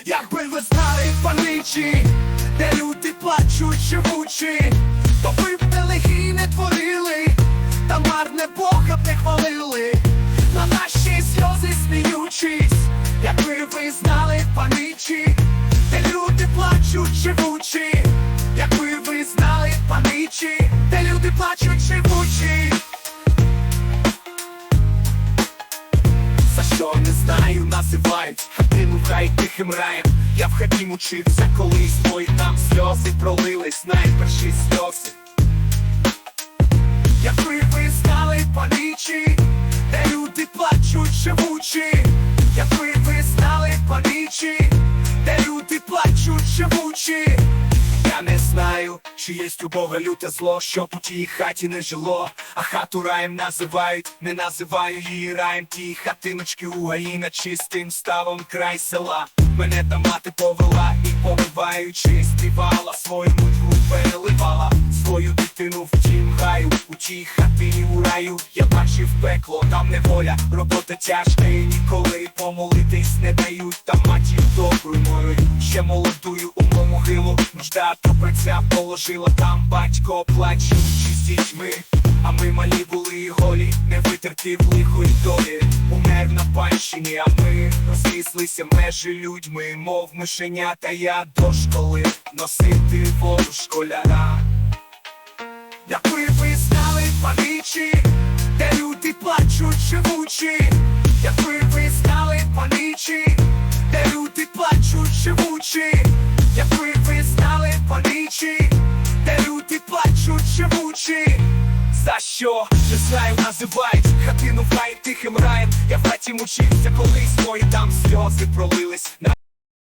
Якби ви знали паничі, де люди плачуть живучі, то ви б не знаю, називають хатину хай тихим раєм. Я в хаті мучився колись, мої там сльози пролились, найперші сльози. Якби ви знали паничі, де люди плачуть живучі, якби ви знали паничі, де люди плачуть живучі. Я не знаю, чи є у Бога люте зло, щоб у тій хаті не жило, а хату раєм називають, не називаю її раєм ті хатиночки у гаї над чистим ставом край села. Мене там мати повела і помиваючи, співала свою мудру переливала свою дитину в тім гаю, у тій хатині у раю. Я бачив пекло, там неволя, робота тяжка і ніколи помолитись не дають. Там матір доброю мою, ще молодую могилу. Нужда то праця положила, там батько плаче з дітьми. А ми малі були і голі, не витерпів лихої долі. Умер на панщині, а ми розріслися межі людьми, мов мишенята, я до школи носити воду школяра. Якби ви знали паничі, де люди плачуть живучі, якби ви знали паничі, де люди плачуть живучі, що не знаю, називають хатину в тихим раєм. Я в хаті мучився, колись мої там сльози пролились.